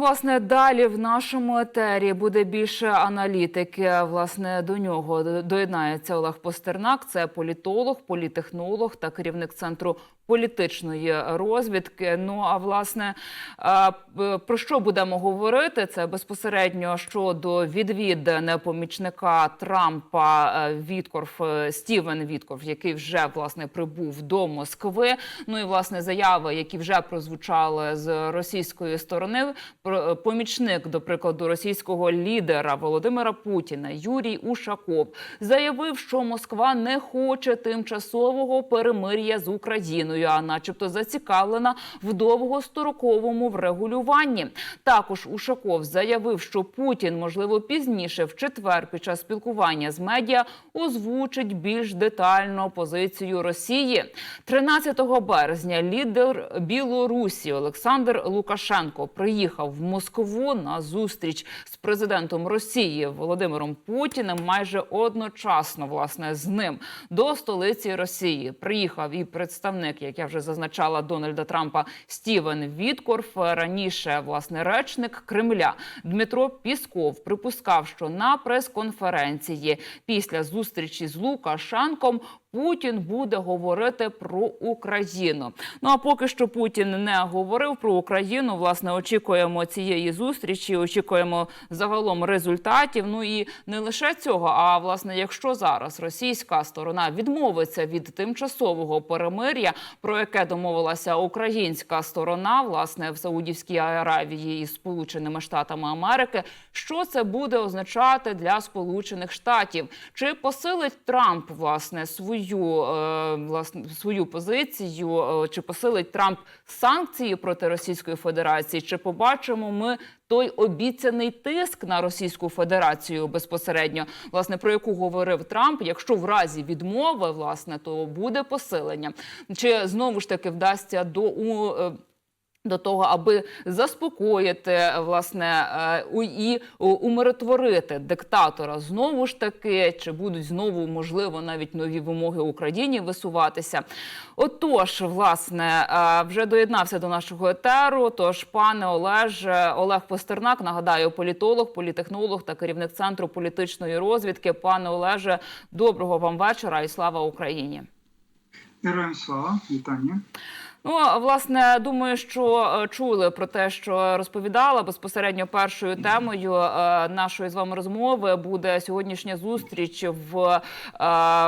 власне, далі в нашому етері буде більше аналітики. Власне, до нього доєднається Олег Постернак. Це політолог, політехнолог та керівник центру політичної розвідки. Ну а власне про що будемо говорити? Це безпосередньо щодо відвідин помічника Трампа е, Віткорф е, Стівен Віткорф, який вже власне прибув до Москви. Ну і власне заяви, які вже прозвучали з російської сторони. Про- Помічник, до прикладу, російського лідера Володимира Путіна Юрій Ушаков заявив, що Москва не хоче тимчасового перемир'я з Україною, а начебто зацікавлена в довгостроковому врегулюванні. Також Ушаков заявив, що Путін, можливо, пізніше в четвер під час спілкування з медіа озвучить більш детально позицію Росії. 13 березня лідер Білорусі Олександр Лукашенко приїхав в Москву на зустріч з президентом Росії Володимиром Путіним. Майже одночасно, власне, з ним до столиці Росії приїхав і представник, як я вже зазначала, Дональда Трампа Стівен Віткорф. Раніше власне речник Кремля Дмитро Пісков припускав, що на прес-конференції після зустрічі з Лукашенком Путін буде говорити про Україну. Ну а поки що Путін не говорив про Україну. Власне, очікуємо цієї зустрічі, очікуємо загалом результатів. Ну і не лише цього, а власне, якщо зараз російська сторона відмовиться від тимчасового перемир'я, про яке домовилася українська сторона, власне, в Саудівській Аравії із Сполученими Штатами Америки, що це буде означати для Сполучених Штатів? Чи посилить Трамп власне свою е, власне свою позицію? е, Чи посилить Трамп санкції проти Російської Федерації? Чи побачимо ми той обіцяний тиск на Російську Федерацію безпосередньо, власне, про яку говорив Трамп? Якщо в разі відмови, власне, то буде посилення. Чи знову ж таки вдасться до у. До того, аби заспокоїти власне е, і умиротворити диктатора, знову ж таки, чи будуть знову можливо навіть нові вимоги Україні висуватися? Отож, власне, е, вже доєднався до нашого етеру. Тож, пане Олеже, Олег Постернак, нагадаю, політолог, політехнолог та керівник центру політичної розвідки. Пане Олеже, доброго вам вечора і слава Україні. Героям слава, вітання. Ну, власне, думаю, що е, чули про те, що розповідала безпосередньо першою темою е, нашої з вами розмови буде сьогоднішня зустріч в, е,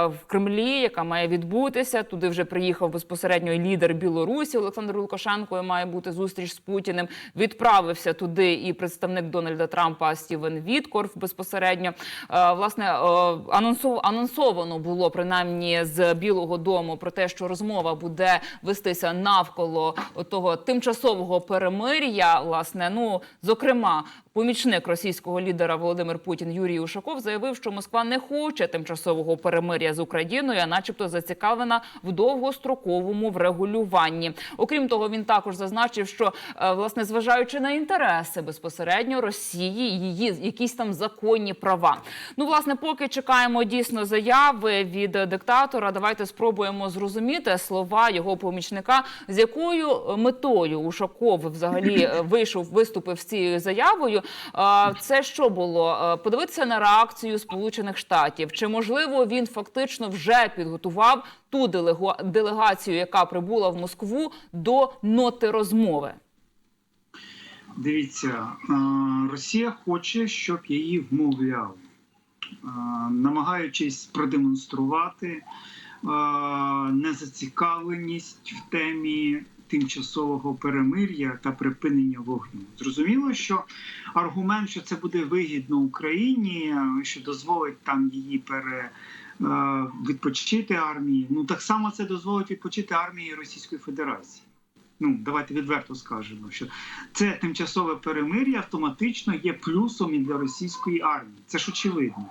в Кремлі, яка має відбутися. Туди вже приїхав безпосередньо лідер Білорусі Олександр Лукашенко. і Має бути зустріч з Путіним. Відправився туди і представник Дональда Трампа Стівен Віткорф безпосередньо. Власне, анонсовано було принаймні з Білого Дому про те, що розмова буде вестися навколо того тимчасового перемир'я. Власне, ну зокрема, помічник російського лідера Володимир Путін Юрій Ушаков заявив, що Москва не хоче тимчасового перемир'я з Україною, а начебто зацікавлена в довгостроковому врегулюванні. Окрім того, він також зазначив, що е, власне зважаючи на інтереси безпосередньо Росії, її якісь там законні права. Ну, власне, поки чекаємо дійсно заяви від диктатора, давайте спробуємо зрозуміти слова його помічника, з якою метою Ушаков взагалі е, вийшов, виступив з цією заявою. Це що було? Подивитися на реакцію Сполучених Штатів. Чи можливо він фактично вже підготував ту делегацію, яка прибула в Москву до ноти розмови? Дивіться, Росія хоче, щоб її вмовляли, намагаючись продемонструвати незацікавленість в темі тимчасового перемир'я та припинення вогню. Зрозуміло, що аргумент, що це буде вигідно Україні, що дозволить там її пере. е, Відпочити армії, ну так само це дозволить відпочити армії Російської Федерації. Ну давайте відверто скажемо, що це тимчасове перемир'я автоматично є плюсом і для російської армії. Це ж очевидно.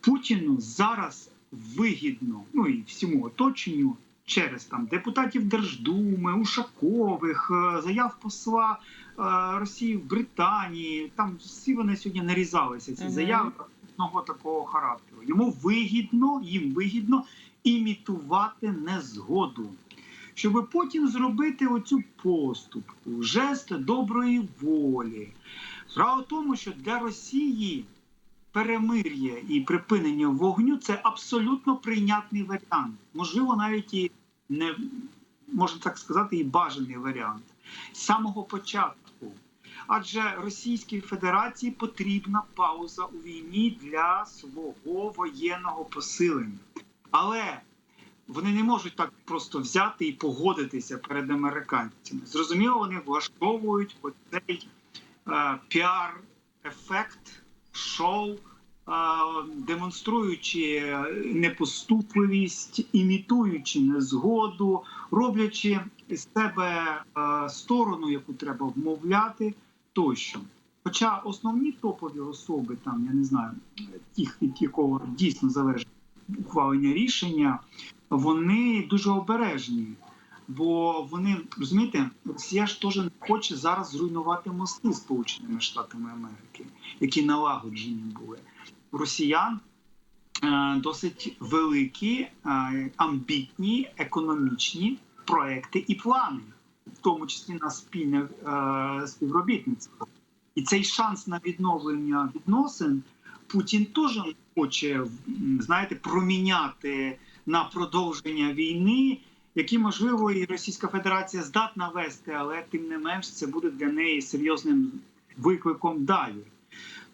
Путіну зараз вигідно, ну і всьому оточенню через там депутатів Держдуми, Ушакових, е, заяв посла е, Росії в Британії. Там всі вони сьогодні нарізалися. Ці заяви одного такого характеру. Йому вигідно, їм вигідно імітувати незгоду. щоб потім зробити оцю поступку, жест доброї волі. Справа в тому, що для Росії перемир'я і припинення вогню це абсолютно прийнятний варіант. Можливо, навіть і не можна так сказати, і бажаний варіант з самого початку. Адже Російській Федерації потрібна пауза у війні для свого воєнного посилення. Але вони не можуть так просто взяти і погодитися перед американцями. Зрозуміло, вони влаштовують оцей е, піар-ефект, шоу, е, демонструючи непоступливість, імітуючи незгоду, роблячи з себе е, сторону, яку треба вмовляти, тощо. Хоча основні топові особи, там я не знаю, тих, від якого дійсно залежить ухвалення рішення, вони дуже обережні. Бо вони розумієте, Росія ж теж не хоче зараз зруйнувати мости Сполученими Штатами Америки, які налагоджені були. Росіян е, досить великі, е, амбітні економічні проекти і плани, в тому числі на спільне е, співробітництво. І цей шанс на відновлення відносин Путін теж хоче знаєте, проміняти на продовження війни, які можливо і Російська Федерація здатна вести, але тим не менш це буде для неї серйозним викликом далі.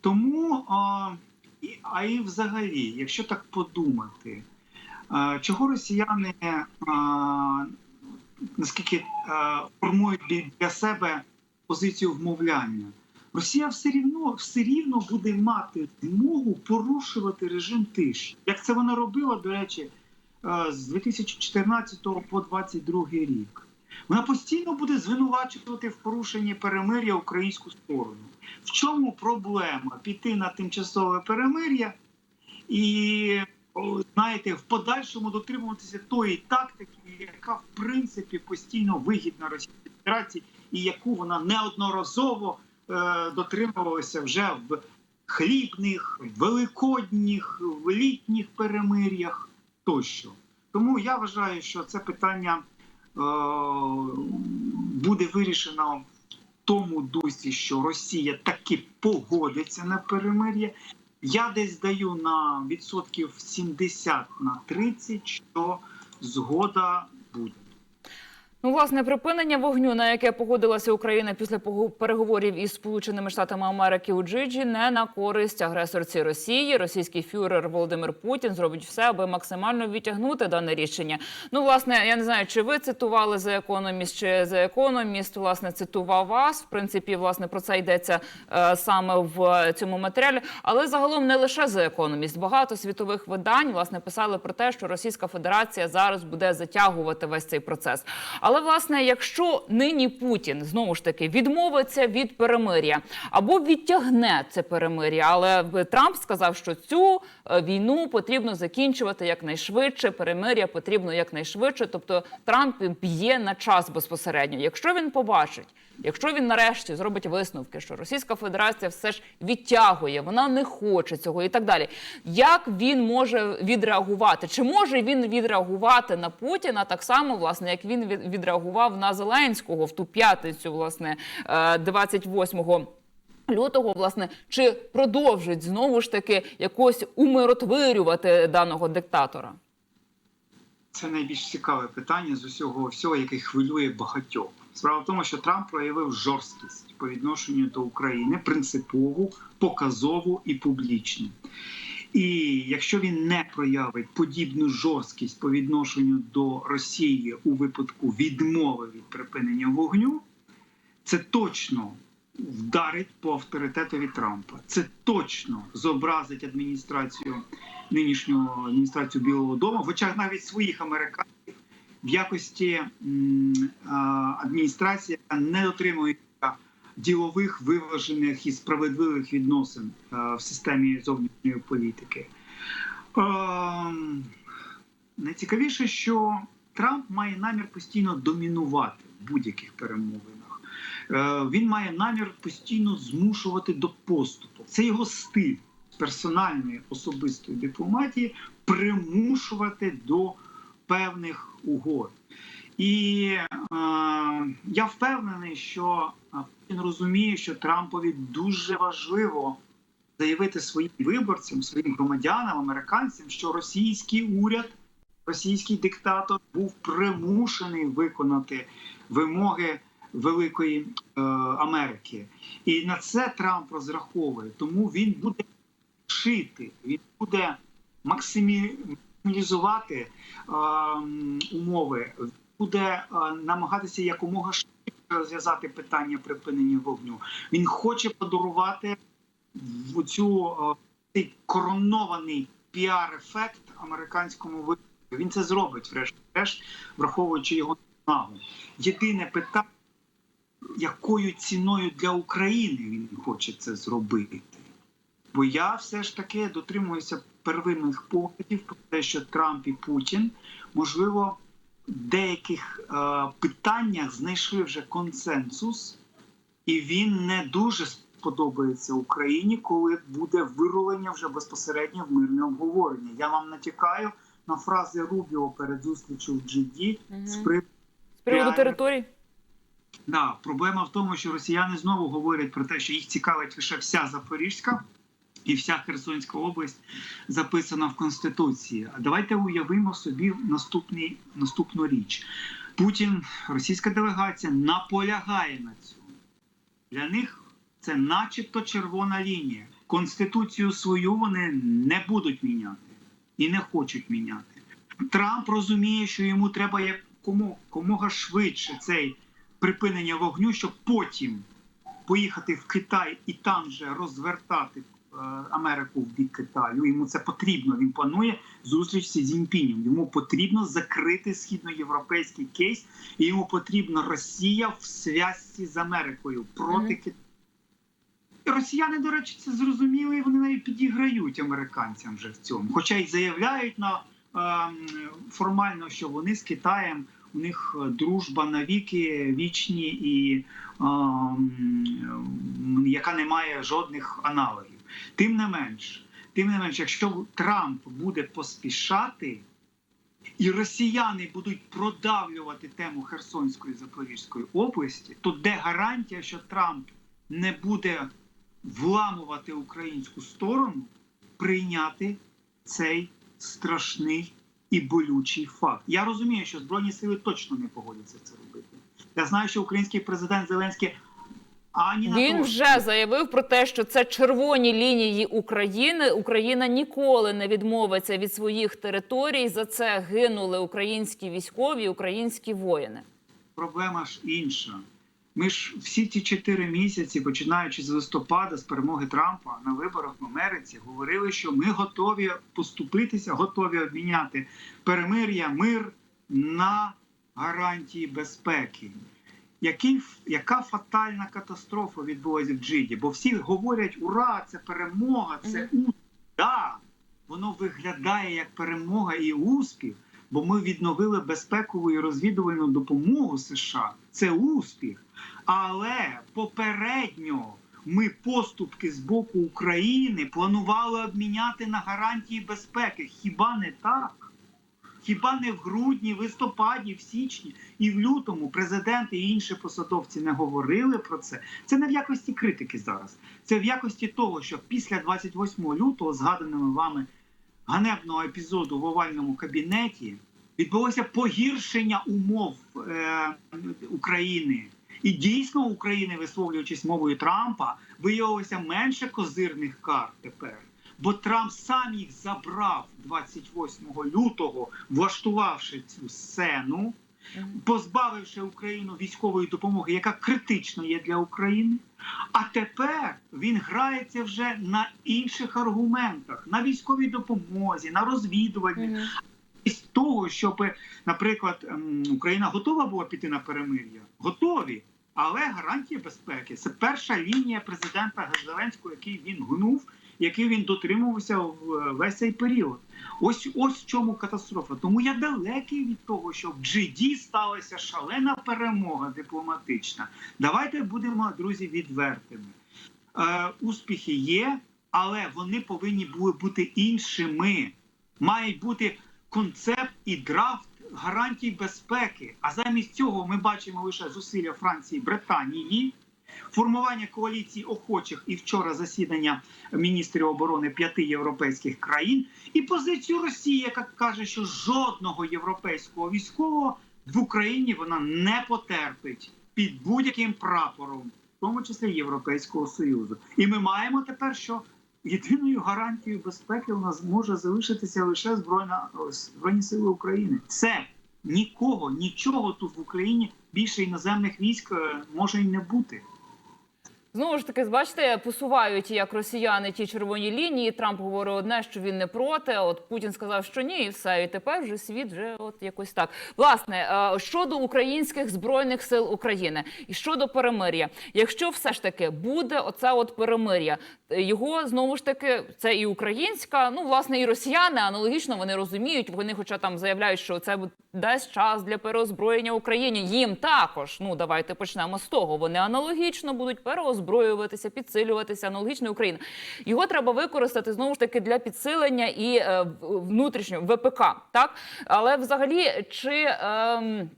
Тому а, і, а і взагалі, якщо так подумати, а, чого росіяни а, наскільки а, формують для себе позицію вмовляння? Росія все рівно все рівно буде мати змогу порушувати режим тиші, як це вона робила, до речі, з 2014 по 2022 рік. Вона постійно буде звинувачувати в порушенні перемир'я українську сторону. В чому проблема? Піти на тимчасове перемир'я і, знаєте, в подальшому дотримуватися тої тактики, яка в принципі постійно вигідна Російській Федерації, і яку вона неодноразово е, дотримувалася вже в хлібних, великодніх, літніх перемир'ях тощо. Тому я вважаю, що це питання е, буде вирішено в тому дусі, що Росія таки погодиться на перемир'я. Я десь даю на відсотків 70 на 30, що згода буде. Ну, власне, припинення вогню, на яке погодилася Україна після переговорів із Сполученими Штатами Америки у Джиджі, не на користь агресорці Росії. Російський фюрер Володимир Путін зробить все, аби максимально відтягнути дане рішення. Ну, власне, я не знаю, чи ви цитували The Economist, чи The Economist, власне, цитував вас. В принципі, власне, про це йдеться е, саме в цьому матеріалі. Але загалом не лише The Economist. Багато світових видань власне писали про те, що Російська Федерація зараз буде затягувати весь цей процес. Але власне, якщо нині Путін знову ж таки відмовиться від перемир'я або відтягне це перемир'я, але Трамп сказав, що цю е, війну потрібно закінчувати якнайшвидше. Перемир'я потрібно якнайшвидше. Тобто Трамп б'є на час безпосередньо. Якщо він побачить, якщо він нарешті зробить висновки, що Російська Федерація все ж відтягує, вона не хоче цього і так далі. Як він може відреагувати? Чи може він відреагувати на Путіна так само, власне, як він від- відреагував на Зеленського в ту п'ятницю, власне, е, 28 Лютого, власне, чи продовжить знову ж таки якось умиротворювати даного диктатора? Це найбільш цікаве питання з усього всього, яке хвилює багатьох. Справа в тому, що Трамп проявив жорсткість по відношенню до України, принципову, показову і публічну. І якщо він не проявить подібну жорсткість по відношенню до Росії у випадку відмови від припинення вогню, це точно вдарить по авторитетові Трампа. Це точно зобразить адміністрацію нинішню адміністрацію Білого Дому, в очах навіть своїх американців в якості адміністрації, яка не дотримується ділових, виважених і справедливих відносин в системі зовнішньої політики. Ем, Найцікавіше, що Трамп має намір постійно домінувати в будь-яких перемовинах. Е, Він має намір постійно змушувати до поступу. Це його стиль персональної особистої дипломатії примушувати до певних угод. І е, я впевнений, що він розуміє, що Трампові дуже важливо заявити своїм виборцям, своїм громадянам, американцям, що російський уряд, російський диктатор був примушений виконати вимоги Великої е, Америки. І на це Трамп розраховує. Тому він буде шити, він буде максимізувати е, умови, буде е, намагатися якомога швидше розв'язати питання припинення вогню. Він хоче подарувати цю е, цей коронований піар-ефект американському вибору. Він це зробить, врешті-решт, враховуючи його нагу. Єдине питання, якою ціною для України він хоче це зробити. Бо я все ж таки дотримуюся первинних поглядів про те, що Трамп і Путін, можливо, деяких е, питаннях знайшли вже консенсус, і він не дуже сподобається Україні, коли буде вирулення вже безпосередньо в мирне обговорення. Я вам натякаю на фрази Рубіо перед зустрічю в GD з приводу З приводу Реально. територій? Да, проблема в тому, що росіяни знову говорять про те, що їх цікавить лише вся Запорізька і вся Херсонська область записана в Конституції. А давайте уявимо собі наступний, наступну річ. Путін, російська делегація наполягає на цьому. Для них це начебто червона лінія. Конституцію свою вони не будуть міняти і не хочуть міняти. Трамп розуміє, що йому треба якому комога швидше цей припинення вогню, щоб потім поїхати в Китай і там же розвертати Америку в бік Китаю. Йому це потрібно. Він планує зустріч з Сі Йому потрібно закрити східноєвропейський кейс, і йому потрібна Росія в зв'язці з Америкою проти Китаю. Росіяни, до речі, це зрозуміли, і вони навіть підіграють американцям вже в цьому. Хоча й заявляють на ем, формально, що вони з Китаєм у них е, дружба навіки вічні і ем, яка не має жодних аналогів. Тим не менш, тим не менш, якщо Трамп буде поспішати. І росіяни будуть продавлювати тему Херсонської Запорізької області, то де гарантія, що Трамп не буде вламувати українську сторону, прийняти цей страшний і болючий факт. Я розумію, що збройні сили точно не погодяться це робити. Я знаю, що український президент Зеленський ані на Він вже заявив про те, що це червоні лінії України. Україна ніколи не відмовиться від своїх територій. За це гинули українські військові, українські воїни. проблема ж інша. Ми ж всі ці чотири місяці, починаючи з листопада, з перемоги Трампа на виборах в Америці, говорили, що ми готові поступитися, готові обміняти перемир'я, мир на гарантії безпеки. Який, яка фатальна катастрофа відбулася в Джиді? Бо всі говорять: ура, це перемога, це успіх. Да, воно виглядає як перемога і успіх, бо ми відновили безпекову і розвідувальну допомогу США. Це успіх. Але попередньо ми поступки з боку України планували обміняти на гарантії безпеки. Хіба не так? Хіба не в грудні, в листопаді, в січні і в лютому президент і інші посадовці не говорили про це? Це не в якості критики зараз. Це в якості того, що після 28 лютого, згаданими вами ганебного епізоду в овальному кабінеті, відбулося погіршення умов е, України. І дійсно України, висловлюючись мовою Трампа, виявилося менше козирних карт тепер. Бо Трамп сам їх забрав 28 лютого, влаштувавши цю сцену, позбавивши Україну військової допомоги, яка критично є для України. А тепер він грається вже на інших аргументах: на військовій допомозі, на розвідуванні, з того, щоб, наприклад, ем, Україна готова була піти на перемир'я, готові. Але гарантія безпеки. Це перша лінія президента Зеленського, який він гнув, який він дотримувався весь цей період. Ось ось в чому катастрофа. Тому я далекий від того, що в GD сталася шалена перемога дипломатична. Давайте будемо, друзі, відвертими. Е, успіхи є, але вони повинні були бути іншими. Мають бути концепт і драфт гарантій безпеки. А замість цього ми бачимо лише зусилля Франції, Британії, формування коаліції охочих і вчора засідання міністрів оборони п'яти європейських країн, і позицію Росії, яка каже, що жодного європейського військового в Україні вона не потерпить під будь-яким прапором, в тому числі Європейського Союзу. І ми маємо тепер, що єдиною гарантією безпеки у нас може залишитися лише збройна збройні сили України. Все нікого, нічого тут в Україні більше іноземних військ е, може і не бути. Знову ж таки, бачите, посувають як росіяни ті червоні лінії. Трамп говорить одне, що він не проти. От Путін сказав, що ні, і все. І тепер вже світ вже от якось так. Власне, е, щодо українських збройних сил України і щодо перемир'я, якщо все ж таки буде оце от перемир'я, е, його знову ж таки це і українська, ну власне, і росіяни аналогічно вони розуміють. Вони, хоча там заявляють, що це дасть час для переозброєння Україні. Їм також. Ну давайте почнемо з того. Вони аналогічно будуть переозброюватися, підсилюватися. Аналогічно Україна. Його треба використати знову ж таки для підсилення і е, внутрішнього ВПК. Так, але взагалі чи. ем,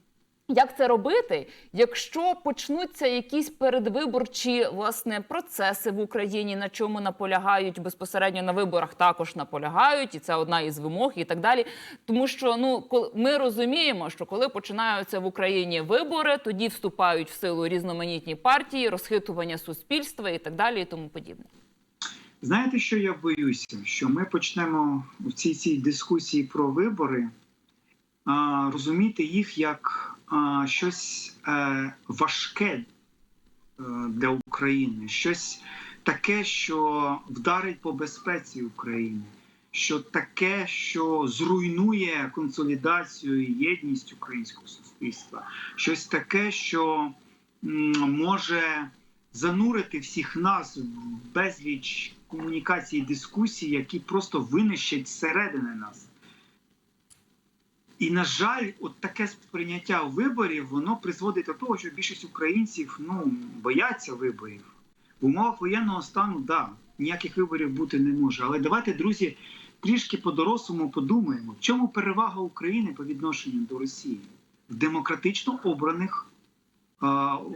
як це робити, якщо почнуться якісь передвиборчі власне процеси в Україні, на чому наполягають безпосередньо на виборах, також наполягають, і це одна із вимог, і так далі. Тому що ну ми розуміємо, що коли починаються в Україні вибори, тоді вступають в силу різноманітні партії, розхитування суспільства і так далі, і тому подібне. Знаєте, що я боюся? Що ми почнемо в цій цій дискусії про вибори а, розуміти їх як щось е, важке е, для України, щось таке, що вдарить по безпеці України, що таке, що зруйнує консолідацію і єдність українського суспільства, щось таке, що може занурити всіх нас в безліч комунікацій і дискусій, які просто винищать зсередини нас. І, на жаль, от таке сприйняття виборів воно призводить до того, що більшість українців ну, бояться виборів. В умовах воєнного стану, да, ніяких виборів бути не може. Але давайте, друзі, трішки по-дорослому подумаємо, в чому перевага України по відношенню до Росії в демократично обраних а, о,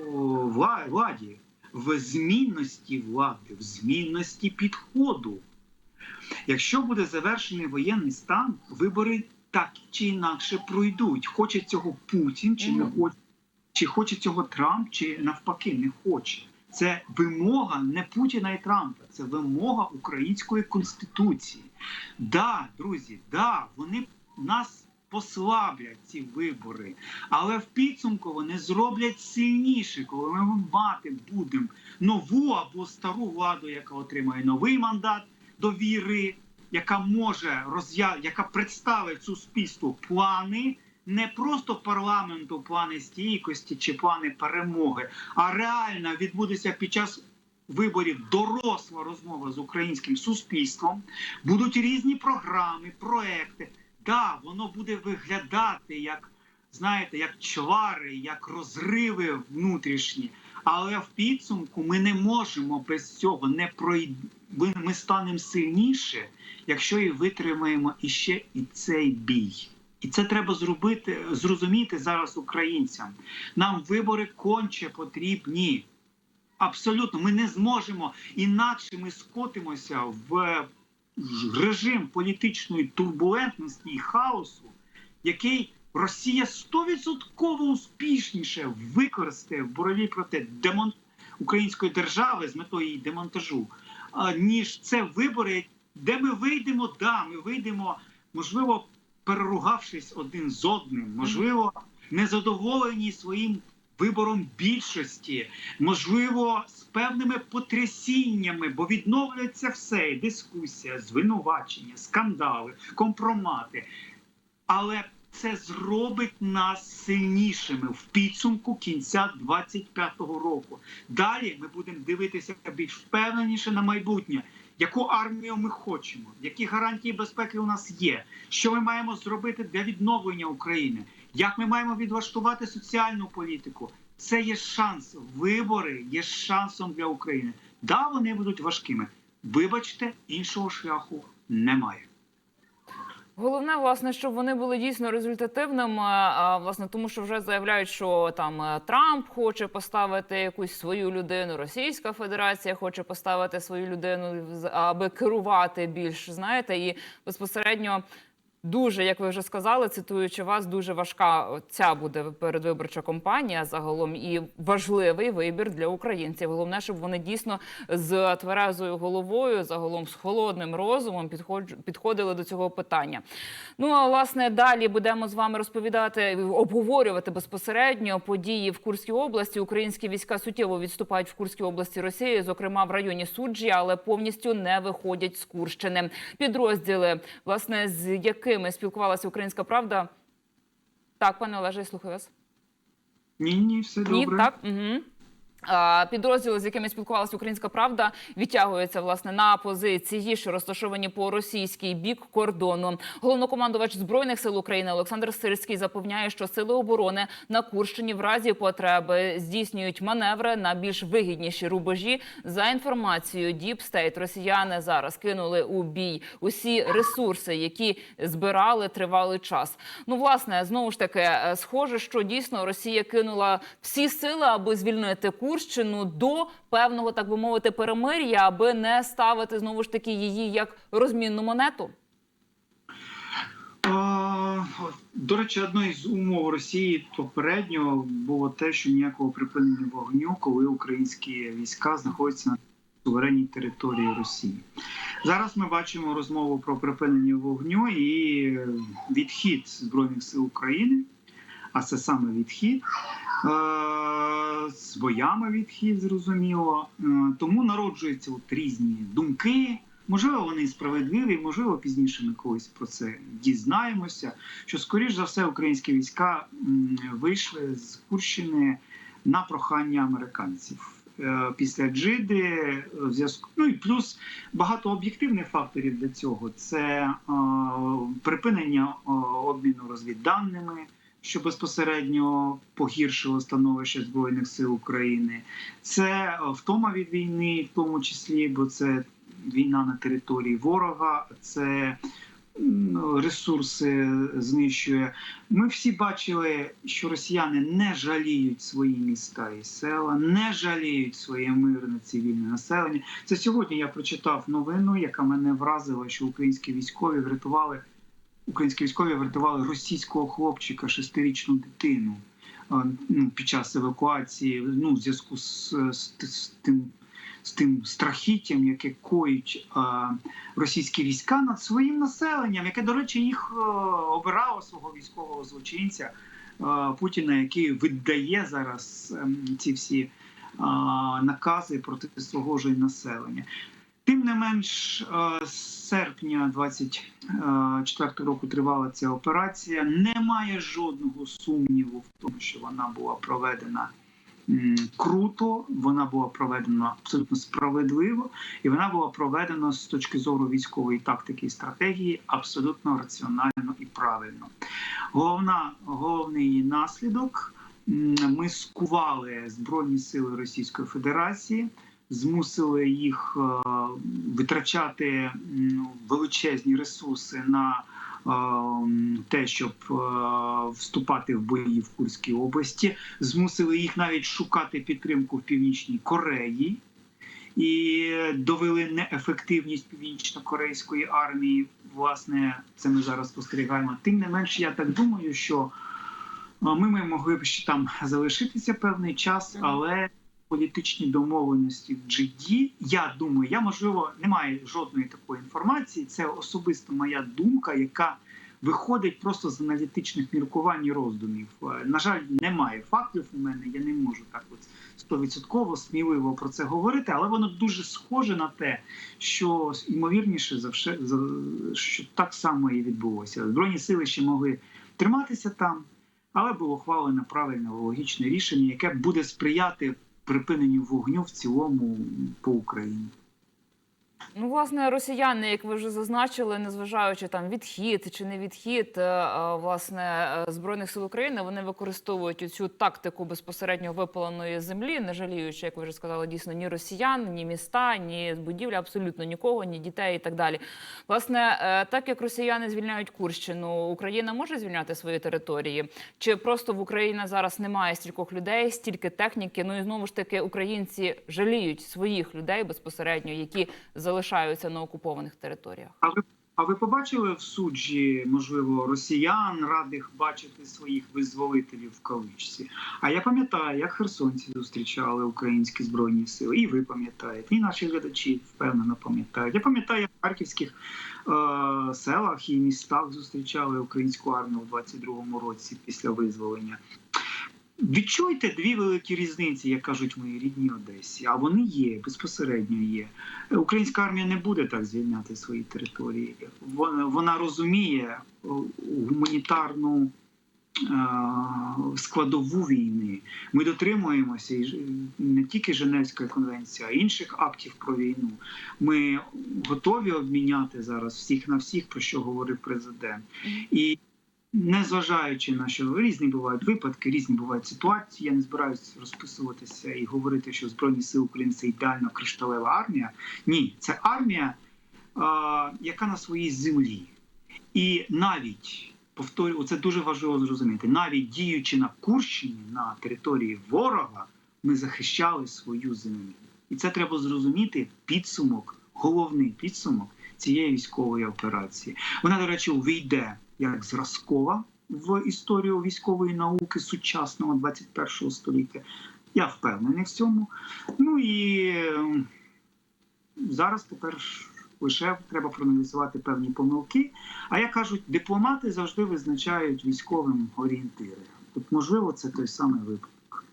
владі, в змінності влади, в змінності підходу. Якщо буде завершений воєнний стан, вибори так чи інакше пройдуть. Хоче цього Путін, чи не хоче, чи хоче цього Трамп, чи навпаки не хоче. Це вимога не Путіна і Трампа, це вимога української конституції. Да, друзі, да, вони нас послаблять ці вибори, але в підсумку вони зроблять сильніше, коли ми мати будемо нову або стару владу, яка отримає новий мандат довіри, яка може роз'я... яка представить суспільству плани. Не просто парламенту плани стійкості чи плани перемоги, а реально відбудеться під час виборів доросла розмова з українським суспільством. Будуть різні програми, проекти. Да, воно буде виглядати як, знаєте, як чвари, як розриви внутрішні. Але в підсумку ми не можемо без цього не пройти. Ми станемо сильніше, якщо і витримаємо іще і цей бій. І це треба зробити, зрозуміти зараз українцям. Нам вибори конче потрібні. Абсолютно, ми не зможемо інакше ми скотимося в режим політичної турбулентності і хаосу, який Росія 100% успішніше використає в боротьбі проти демон... української держави з метою її демонтажу, ніж це вибори, де ми вийдемо, да, ми вийдемо, можливо, переругавшись один з одним, можливо, незадоволені своїм вибором більшості, можливо, з певними потрясіннями, бо відновлюється все: і дискусія, звинувачення, скандали, компромати. Але це зробить нас сильнішими в підсумку кінця 25-го року. Далі ми будемо дивитися більш впевненіше на майбутнє. Яку армію ми хочемо, які гарантії безпеки у нас є, що ми маємо зробити для відновлення України, як ми маємо відлаштувати соціальну політику? Це є шанс. Вибори є шансом для України. Да, вони будуть важкими. Вибачте, іншого шляху немає. Головне, власне, щоб вони були дійсно результативними. Власне, тому що вже заявляють, що там е, Трамп хоче поставити якусь свою людину, Російська Федерація хоче поставити свою людину, аби керувати більш знаєте, і безпосередньо. Дуже, як ви вже сказали, цитуючи вас, дуже важка ця буде передвиборча кампанія загалом і важливий вибір для українців. Головне, щоб вони дійсно з тверезою головою, загалом з холодним розумом підходили до цього питання. Ну а власне далі будемо з вами розповідати, обговорювати безпосередньо події в Курській області. Українські війська суттєво відступають в Курській області Росії, зокрема в районі Суджі, але повністю не виходять з Курщини. Підрозділи, власне, з якими спілкувалася Українська Правда. Так, пане Олеже, я слухаю вас. Ні, ні, все добре. Ні, так. Угу. Підрозділи, з якими спілкувалася Українська Правда, відтягуються власне на позиції, що розташовані по російський бік кордону. Головнокомандувач збройних сил України Олександр Сирський запевняє, що сили оборони на Курщині в разі потреби здійснюють маневри на більш вигідніші рубежі. За інформацією State, росіяни зараз кинули у бій усі ресурси, які збирали тривалий час. Ну, власне, знову ж таки, е, схоже, що дійсно Росія кинула всі сили, аби звільнити Курщину до певного, так би мовити, перемир'я, аби не ставити знову ж таки її як розмінну монету. До речі, одною з умов Росії попередньо було те, що ніякого припинення вогню, коли українські війська знаходяться на суверенній території Росії. Зараз ми бачимо розмову про припинення вогню і відхід Збройних сил України, а це саме відхід. е, З боями відхід, зрозуміло. Е, Тому народжуються от різні думки. Можливо, вони справедливі, можливо, пізніше ми колись про це дізнаємося. Що, скоріш за все, українські війська вийшли з Курщини на прохання американців. Е, Після Джиди зв'язку ну і плюс багато об'єктивних факторів для цього це е, припинення обміну розвідданими, що безпосередньо погіршило становище збройних сил України. Це е, втома від війни, в тому числі, бо це війна на території ворога, це ресурси знищує. Ми всі бачили, що росіяни не жаліють свої міста і села, не жаліють своє мирне цивільне населення. Це сьогодні я прочитав новину, яка мене вразила, що українські військові врятували. Українські військові врятували російського хлопчика, шестирічну дитину ну, під час евакуації. Ну, в зв'язку з, з, з тим з тим страхіттям, яке коїть е, російські війська над своїм населенням, яке, до речі, їх е, обирало свого військового злочинця е, Путіна, який видає зараз ем, ці всі е, накази проти свого ж населення. Тим не менш, е, з серпня 24 року тривала ця операція. Немає жодного сумніву в тому, що вона була проведена круто, вона була проведена абсолютно справедливо, і вона була проведена з точки зору військової тактики і стратегії абсолютно раціонально і правильно. Головна, головний наслідок ми скували Збройні сили Російської Федерації. Змусили їх е, витрачати величезні ресурси на е, те, щоб е, вступати в бої в Курській області, змусили їх навіть шукати підтримку в Північній Кореї і довели неефективність північно-корейської армії. Власне, це ми зараз спостерігаємо. Тим не менш, я так думаю, що ми, ми могли б ще там залишитися певний час, але політичні домовленості в GD, я думаю, я можливо не маю жодної такої інформації. Це особисто моя думка, яка виходить просто з аналітичних міркувань і роздумів. Е, На жаль, немає фактів у мене. Я не можу так от стовідсотково сміливо про це говорити, але воно дуже схоже на те, що ймовірніше за все, за- що так само і відбулося. Збройні сили ще могли триматися там, але було ухвалено правильне логічне рішення, яке буде сприяти припиненню вогню в цілому по Україні. Ну, власне, росіяни, як ви вже зазначили, незважаючи там відхід чи не відхід, е, е, власне, е, збройних сил України, вони використовують цю тактику безпосередньо випаленої землі, не жаліючи, як ви вже сказали, дійсно ні росіян, ні міста, ні будівлі, абсолютно нікого, ні дітей і так далі. Власне, так як росіяни звільняють Курщину, Україна може звільняти свої території? Чи просто в Україні зараз немає стількох людей, стільки техніки? Ну і знову ж таки, українці жаліють своїх людей безпосередньо, які залишаються на окупованих територіях. А ви, а ви побачили в суджі, можливо, росіян, радих бачити своїх визволителів в кавичці? А я пам'ятаю, як херсонці зустрічали українські збройні сили, і ви пам'ятаєте, і наші глядачі впевнено пам'ятають. Я пам'ятаю, як в харківських е- селах і містах зустрічали українську армію у 22-му році після визволення. Відчуйте дві великі різниці, як кажуть мої рідні Одесі. А вони є безпосередньо є. Українська армія не буде так звільняти свої території. Вона, розуміє гуманітарну е, складову війни. Ми дотримуємося не тільки Женевської конвенції, а й інших актів про війну. Ми готові обміняти зараз всіх на всіх, про що говорив президент. І Незважаючи на що різні бувають випадки, різні бувають ситуації. Я не збираюся розписуватися і говорити, що Збройні Сили України це ідеально кришталева армія. Ні, це армія, яка на своїй землі. І навіть повторюю, це дуже важливо зрозуміти. Навіть діючи на Курщині на території ворога, ми захищали свою землю. І це треба зрозуміти підсумок, головний підсумок цієї військової операції. Вона, до речі, увійде як зразкова в історію військової науки сучасного 21 століття. Я впевнений в цьому. Ну і ем, зараз тепер лише треба проаналізувати певні помилки. А як кажуть, дипломати завжди визначають військовим орієнтири. От, можливо, це той самий випадок.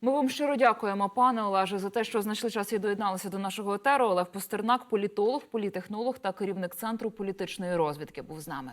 Ми вам щиро дякуємо, пане Олеже, за те, що знайшли час і доєдналися до нашого етеру. Олег Постернак, політолог, політехнолог та керівник центру політичної розвідки, був з нами.